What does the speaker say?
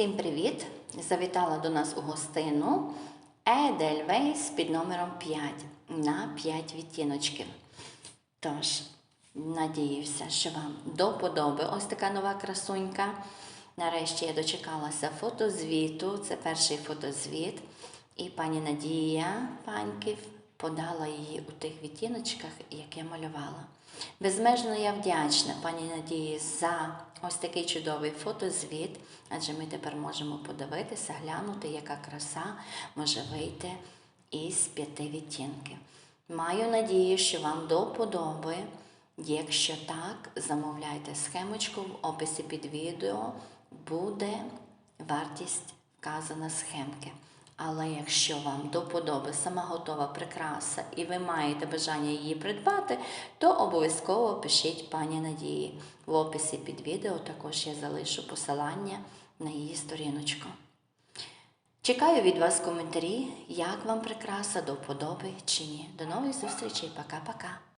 Всім привіт! Завітала до нас у гостину Edelweiss під номером 5 на 5 відтіночків. Тож, надіюся, що вам до подоби ось така нова красунька. Нарешті я дочекалася фотозвіту. Це перший фотозвіт. І пані Надія Паньків подала її у тих відтіночках, як я малювала. Безмежно я вдячна пані Надії за ось такий чудовий фотозвіт, адже ми тепер можемо подивитися, глянути, яка краса може вийти із п'яти відтінків. Маю надію, що вам до подоби. Якщо так, замовляйте схемочку в описі під відео, буде вартість вказана схемки. Але якщо вам до подоби сама готова прикраса і ви маєте бажання її придбати, то обов'язково пишіть пані Надії. В описі під відео також я залишу посилання на її сторіночку. Чекаю від вас коментарі, як вам прикраса до подоби чи ні. До нових зустрічей, пока-пока.